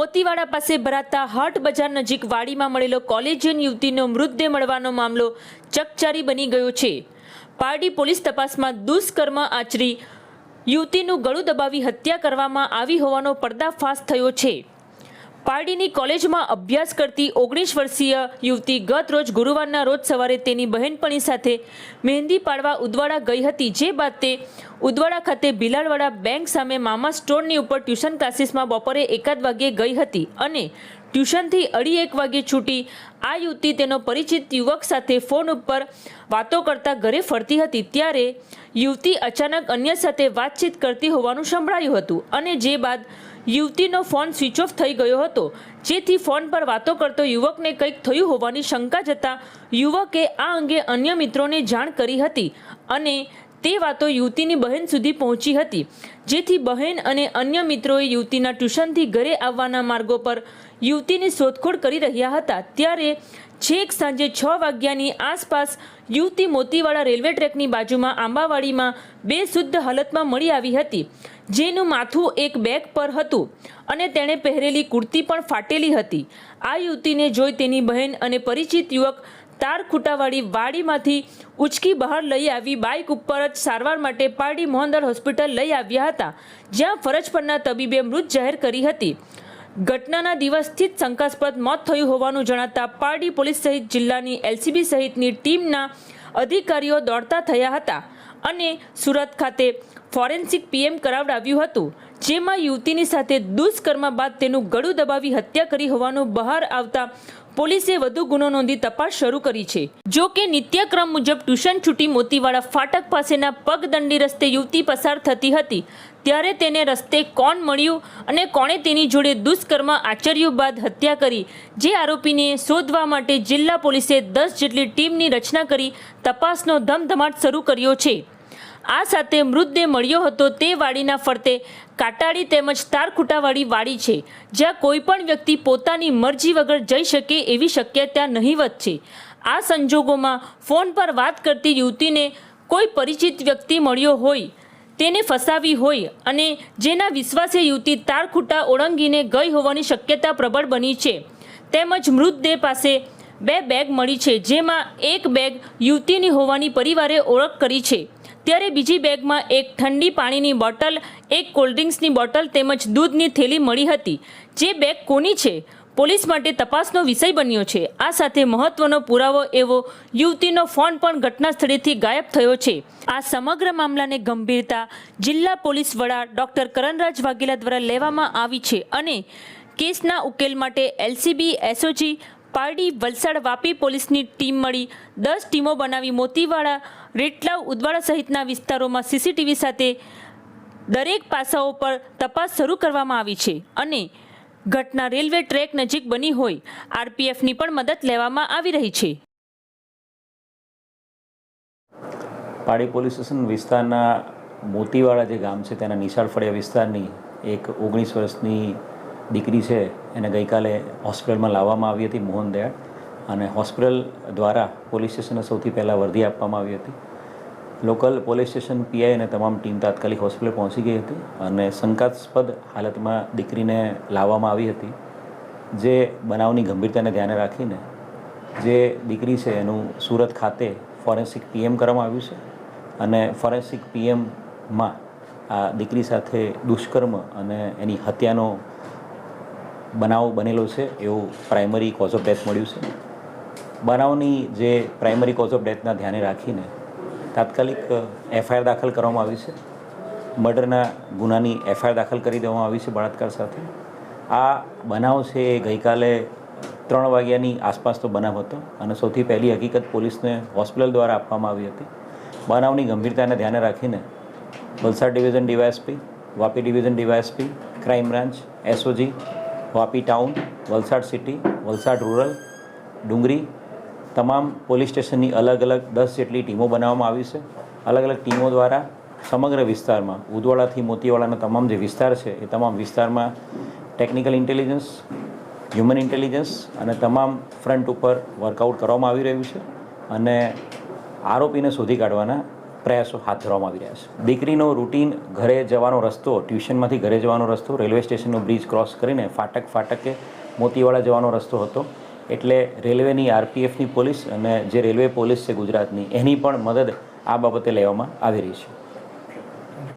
મોતીવાડા પાસે ભરાતા હાટ બજાર નજીક વાડીમાં મળેલો કોલેજિયન યુવતીનો મૃતદેહ મળવાનો મામલો ચકચારી બની ગયો છે. પારડી પોલીસ તપાસમાં દુષ્કર્મ આચરી યુવતીનું ગળું દબાવી હત્યા કરવામાં આવી હોવાનો પર્દાફાશ થયો છે. પારડીની કોલેજમાં અભ્યાસ કરતી ઓગણીસ વર્ષીય યુવતી ગત રોજ ગુરુવારના રોજ સવારે તેની બહેનપણી સાથે મહેંદી પાડવા ઉદવાડા ગઈ હતી. જે બાદ તે ઉદવાડા ખાતે ભીલાડવાડા બેંક સામે મામા સ્ટોરની ઉપર ટ્યુશન ક્લાસીસમાં બપોરે એકાદ વાગ્યે ગઈ હતી અને ટ્યુશનથી અઢી એક વાગ્યે છૂટી આ યુવતી તેનો પરિચિત યુવક સાથે ફોન ઉપર વાતો કરતા ઘરે ફરતી હતી. ત્યારે યુવતી અચાનક અન્ય સાથે વાતચીત કરતી હોવાનું સંભળાયું હતું અને જે બાદ યુવતીનો ફોન સ્વિચ ઓફ થઈ ગયો હતો. જેથી ફોન પર વાતો કરતો યુવકને કંઈક થયું હોવાની શંકા જતા યુવકે આ અંગે અન્ય મિત્રોને જાણ કરી હતી અને તે વાતો યુવતીની બહેન સુધી પહોંચી હતી. જેથી બહેન અને અન્ય મિત્રોએ યુવતીના ટ્યુશનથી ઘરે આવવાના માર્ગો પર યુવતીની શોધખોળ કરી રહ્યા હતા. ત્યારે છેક સાંજે છ વાગ્યાની આસપાસ યુવતી મોતીવાડા રેલવે ટ્રેકની બાજુમાં આંબાવાડીમાં બે શુદ્ધ હાલતમાં મળી આવી હતી, જેનું માથું એક બેગ પર હતું અને તેણે પહેરેલી કુર્તી પણ ફાટેલી હતી. આ યુવતીને જોઈ તેની બહેન અને પરિચિત યુવક તાર ખૂટાવાળી વાડીમાંથી ઉચકી બહાર લઈ આવી બાઇક ઉપર જ સારવાર માટે પારડી મોહનદાર હોસ્પિટલ લઈ આવ્યા હતા, જ્યાં ફરજ પરના તબીબે મૃત જાહેર કરી હતી. ઘટનાના દિવસથી જ શંકાસ્પદ મોત થયું હોવાનું જણાતા પારડી પોલીસ સહિત જિલ્લાની એલસીબી સહિતની ટીમના અધિકારીઓ દોડતા થયા હતા અને સુરત ખાતે ફોરેન્સિક પીએમ કરાવડાવ્યું હતું, જેમાં યુવતીની સાથે દુષ્કર્મ બાદ તેનું ગળું દબાવી હત્યા કરી હોવાનું બહાર આવતા પોલીસે વધુ ગુનો નોંધી તપાસ શરૂ કરી છે. જો કે નિત્યક્રમ મુજબ ટ્યુશન છૂટી મોતીવાળા ફાટક પાસેના પગદંડી રસ્તે યુવતી પસાર થતી હતી. ત્યારે તેને રસ્તે કોણ મળ્યું અને કોણે તેની જોડે દુષ્કર્મ આચર્યું બાદ હત્યા કરી, જે આરોપીને શોધવા માટે જિલ્લા પોલીસે દસ જેટલી ટીમની રચના કરી તપાસનો ધમધમાટ શરૂ કર્યો છે. આ સાથે મૃતદેહ મળ્યો હતો તે વાડીના ફરતે. કાટાળી તેમજ તારખૂટાવાળી વાડી છે. જ્યાં કોઈ પણ વ્યક્તિ પોતાની મરજી વગર જઈ શકે એવી શક્યતા નહીવત છે. આ સંજોગોમાં ફોન પર વાત કરતી યુવતીને કોઈ પરિચિત વ્યક્તિ મળ્યો હોય, તેને ફસાવી હોય અને જેના વિશ્વાસે યુવતી તારખૂટા ઓળંગીને ગઈ હોવાની શક્યતા પ્રબળ બની છે. તેમજ મૃતદેહ પાસે બે બેગ મળી છે, જેમાં એક બેગ યુવતીની હોવાની પરિવારે ઓળખ કરી છે. ત્યારે બીજી બેગમાં એક ઠંડી પાણીની બોટલ, એક કોલ્ડ્રિંક્સની બોટલ તેમજ દૂધની થેલી મળી હતી. જે બેગ કોની છે? પોલીસ માટે તપાસનો વિષય બન્યો છે. આ સાથે મહત્વનો પુરાવો એવો યુવતીનો ફોન પણ ઘટના સ્થળેથી ગાયબ થયો છે. આ સમગ્ર મામલાને ગંભીરતા જિલ્લા પોલીસ વડા ડોક્ટર કરણરાજ વાઘેલા દ્વારા લેવામાં આવી છે અને કેસના ઉકેલ માટે એલસીબી, એસઓજી, પારડી, વલસાડ વાપી પોલીસની ટીમ મળી દસ ટીમો બનાવી મોતીવાડા રેટલાવ ઉદવાડા સહિતના વિસ્તારોમાં સીસીટીવી સાથે દરેક પાસાઓ પર તપાસ શરૂ કરવામાં આવી છે અને ઘટના રેલવે ટ્રેક નજીક બની હોય, આરપીએફની પણ મદદ લેવામાં આવી રહી છે. પાડી પોલીસ સ્ટેશન વિસ્તારના મોતીવાડા જે ગામ છે તેના નિશાળ ફળિયા વિસ્તારની એક ઓગણીસ વર્ષની દીકરી છે, એને ગઈકાલે હોસ્પિટલમાં લાવવામાં આવી હતી મોહન દયાળ અને હોસ્પિટલ દ્વારા પોલીસ સ્ટેશને સૌથી પહેલાં વર્દી આપવામાં આવી હતી. લોકલ પોલીસ સ્ટેશન પીઆઈ અને તમામ ટીમ તાત્કાલિક હોસ્પિટલ પહોંચી ગઈ હતી અને શંકાસ્પદ હાલતમાં દીકરીને લાવવામાં આવી હતી. જે બનાવની ગંભીરતાને ધ્યાને રાખીને જે દીકરી છે એનું સુરત ખાતે ફોરેન્સિક પીએમ કરવામાં આવ્યું છે અને ફોરેન્સિક પીએમમાં આ દીકરી સાથે દુષ્કર્મ અને એની હત્યાનો બનાવ બનેલો છે એવું પ્રાઇમરી કોઝ ઓફ ડેથ મળ્યું છે. બનાવની જે પ્રાઇમરી કોઝ ઓફ ડેથના ધ્યાને રાખીને તાત્કાલિક એફઆઈઆર દાખલ કરવામાં આવી છે. મર્ડરના ગુનાની એફઆઈઆર દાખલ કરી દેવામાં આવી છે બળાત્કાર સાથે. આ બનાવ છે એ ગઈકાલે ત્રણ વાગ્યાની આસપાસ તો બનાવ હતો અને સૌથી પહેલી હકીકત પોલીસને હોસ્પિટલ દ્વારા આપવામાં આવી હતી. બનાવની ગંભીરતાને ધ્યાને રાખીને Valsad division DYSP, Vapi division DYSP crime branch SOG Vapi town, Valsad city, Valsad rural, Dungri તમામ પોલીસ સ્ટેશનની અલગ અલગ દસ જેટલી ટીમો બનાવવામાં આવી છે. અલગ અલગ ટીમો દ્વારા સમગ્ર વિસ્તારમાં, ઉદવાડાથી મોતીવાડાના તમામ જે વિસ્તાર છે, એ તમામ વિસ્તારમાં ટેકનિકલ ઇન્ટેલિજન્સ હ્યુમન ઇન્ટેલિજન્સ અને તમામ ફ્રન્ટ ઉપર વર્કઆઉટ કરવામાં આવી રહ્યું છે અને આરોપીને શોધી કાઢવાના પ્રયાસો હાથ ધરવામાં આવી રહ્યા છે. દીકરીનો રૂટીન ઘરે જવાનો રસ્તો ટ્યુશનમાંથી ઘરે જવાનો રસ્તો રેલવે સ્ટેશનનો બ્રિજ ક્રોસ કરીને ફાટક ફાટકે મોતીવાડા જવાનો રસ્તો હતો. એટલે રેલવેની આરપીએફની પોલીસ અને જે રેલવે પોલીસ છે ગુજરાતની, એની પણ મદદ આ બાબતે લેવામાં આવી રહી છે.